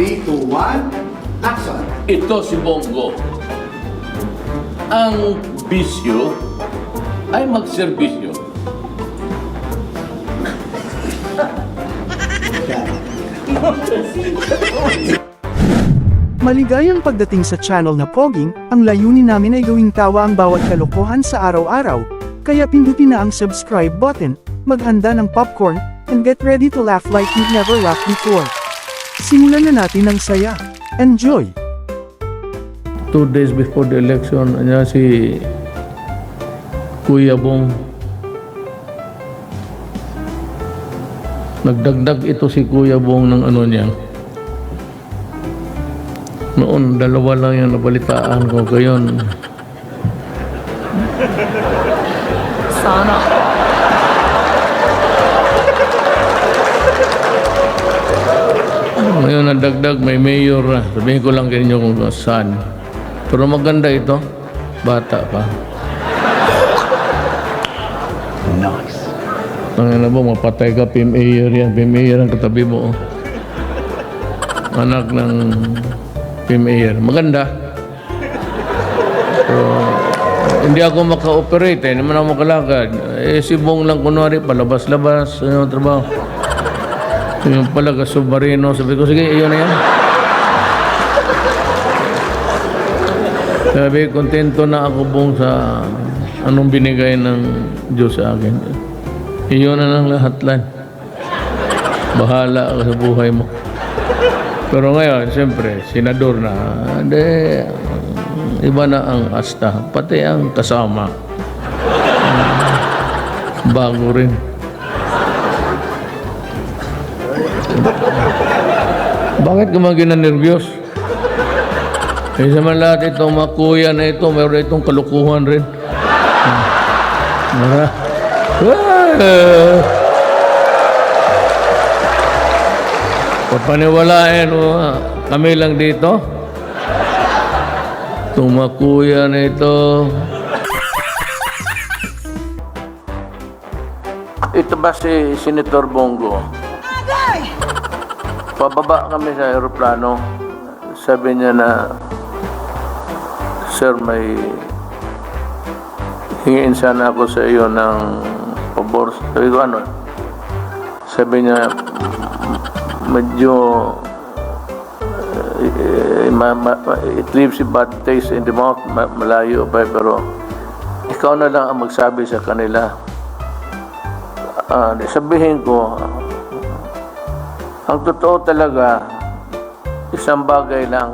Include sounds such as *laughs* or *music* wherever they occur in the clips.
3, 2, 1, action! Ito si Bongo. Ang bisyo ay magserbisyo. Maligayang pagdating sa channel na Poging, ang layunin namin ay gawing tawa ang bawat kalokohan sa araw-araw, kaya pindutin na ang subscribe button, maghanda ng popcorn, and get ready to laugh like you've never laughed before. Simulan na natin ang saya. Enjoy! two days before the election, niya si Kuya Bong. Nagdagdag ito si Kuya Bong ng ano niya. Noon, dalawa lang yung nabalitaan ko. Ngayon, Sana. Ngayon nadagdag, may mayor na. Sabihin ko lang kayo kung saan. Pero maganda ito. Bata pa. Nice! Ang ano mo, mapatay ka, PMAyer yan. PMAyer ang katabi mo. oh. Anak ng PMAyer. Maganda. So, hindi ako maka-operate eh. Hindi man ako makalakad. Eh, si Bong lang kunwari, palabas-labas. Ano trabaho? Yung pala, submarino. Sabi ko, sige, iyon na yan. Sabi, kontento na ako Bong sa anong binigay ng Diyos sa akin. Iyon na lang lahat lang. Bahala ka sa buhay mo. Pero ngayon, siyempre, senador na, de, iba na ang asta, pati ang kasama. Bago rin. Bakit ka mga ginanерvyos? Eh, man lahat itong mga kuya na ito, mayroon itong kalukuhan rin. Mara. Ah! Papaniwalain mo, ah, kami lang dito. Itong na ito. Ito ba si Senator Bongo? Pababa kami sa aeroplano. Sabi niya na, Sir, may hingiin sana ako sa iyo ng pabor. Sabi ko, ano? Sabi niya, medyo eh, ma, ma, it leaves a bad taste in the mouth, ma, malayo pa, pero ikaw na lang ang magsabi sa kanila. Di sabihin ko, ang totoo talaga, isang bagay lang,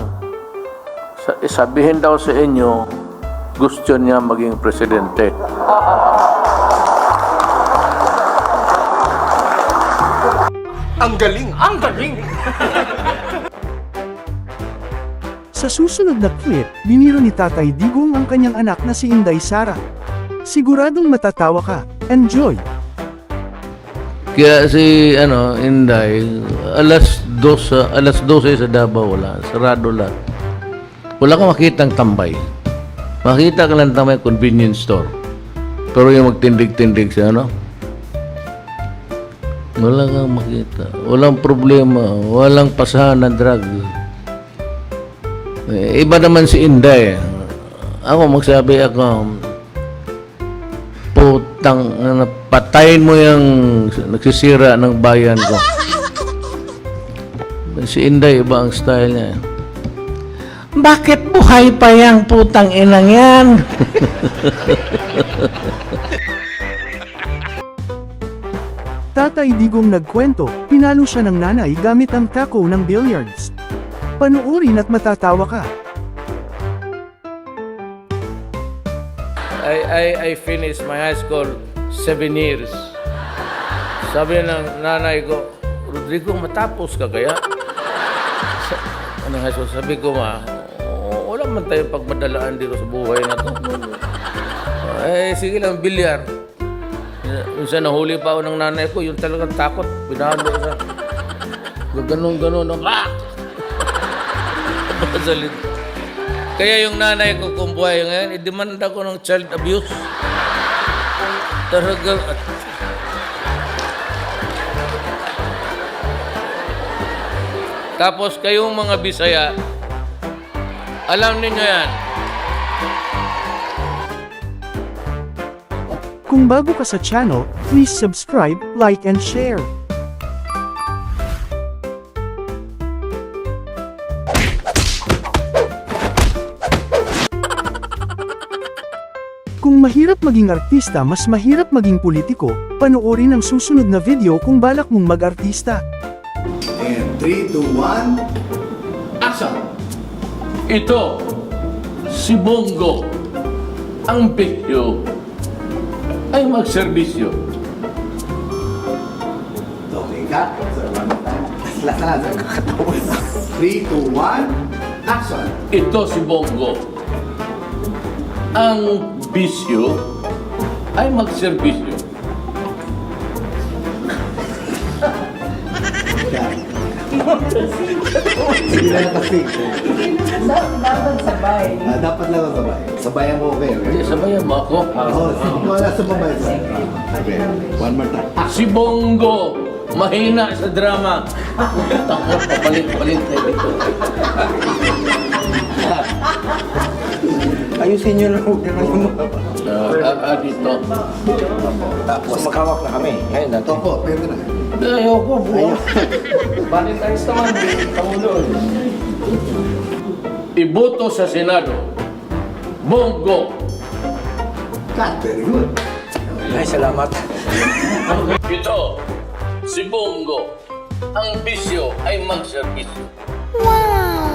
sa, sabihin daw sa inyo, gusto niya maging presidente. Ang galing! *laughs* Sa susunod na clip, biniro ni Tatay Digong ang kanyang anak na si Inday Sara. Siguradong matatawa ka. Enjoy! Kaya si, ano, Inday, alas dos, sa- alas 12 sa Davao, wala. Sarado lahat. Wala kang makitang tambay. Makita ka lang tambay convenience store. Pero yung magtindig-tindig siya, ano? Wala kang makita. Walang problema. Walang pasahan ng drug. Eh, iba naman si Inday. Ako magsabi ako, putang, ano, patayin mo yung nagsisira ng bayan ko. Si Inday, iba ang style niya. Bakit buhay pa yang putang inang yan? Tatay Digong nagkwento, pinalo siya ng nanay gamit ang taco ng billiards. Panuorin at matatawa ka. I, I, I finished my high school seven years. Sabi ng nanay ko, Rodrigo, matapos ka kaya? Anong high school? Sabi ko, ma, "Oo, wala man tayong pagmadalaan dito sa buhay na to. Eh, sige lang, bilyar. Minsan nahuli pa ako ng nanay ko, yung talagang takot, pinalo sa... Ganon-ganon, ah! *laughs* Masalit. Kaya yung nanay ko kung buhay ngayon, i-demand ako ng child abuse. Talagang... Tapos kayong mga Bisaya, alam ninyo yan. Kung bago ka sa channel, please subscribe, like and share. Kung mahirap maging artista mas mahirap maging politiko, panoorin ang susunod na video kung balak mong mag-artista. And 3, 2, 1, action! Ito, si Bongo. Ang bisyo ay magserbisyo. Okay ka? Sir, one more time. Last na lang, sir. Kakatawa. 3, 2, 1, action! Ito si Bongo. Ang bisyo ay magserbisyo. Sige na kasi. Dapat sabay. Ah, dapat lang sabay. Sabayan mo okay, okay? Hindi, sabayan mo ako. Oo. Wala sa babay, sir. Okay, one more time. Si Bongo, mahina sa drama. Takot, papalit-palit na dito. *laughs* Ayusin nyo na huwag na lang yung mga Ah, ah, ah, dito. Tapos maghawak na kami. Ngayon natin. Opo, pwede na. Ayoko, buo. *laughs* Valentine's naman, Pangulo. Iboto sa Senado. Bongo. Cut, very good. Ay, salamat. *laughs* Ito, si Bongo. Ang bisyo ay magserbisyo.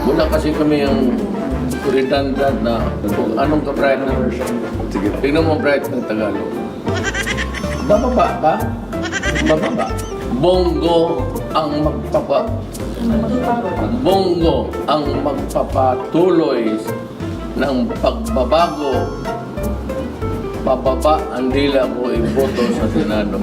Wala kasi kami yung redundant na kung anong ka-bright na version. Sige. Tingnan mo bright ng Tagalog. Bababa ba? Bababa. Bongo ang magpapa Bongo ang magpapatuloy ng pagbabago pababa ang dila ko iboto sa Senado.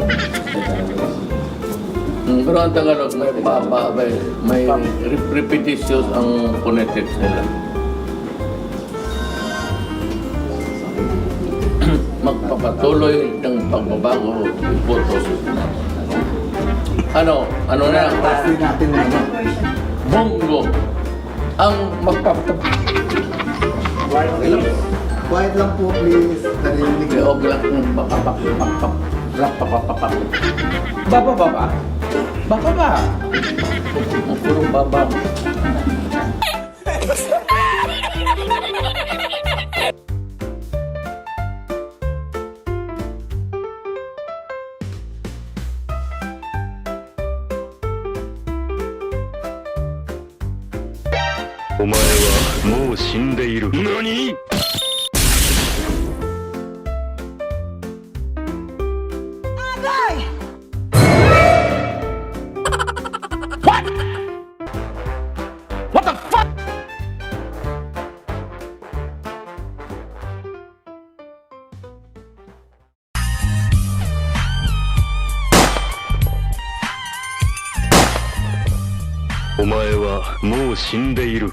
Mm, Pero ang Tagalog may papa, may, may rep- repetitious ang phonetics nila. Magpapatuloy ng pagbabago sa Senado. Ano? Ano na? Pasti natin na. Bongo ang magpap Okay lang. Quiet lang po, please. Narinig okay lang kung papapak, papapak, papapak. Baba, baba. Baba ba? Puro baba. お前はもう死んでいる。何？もう死んでいる。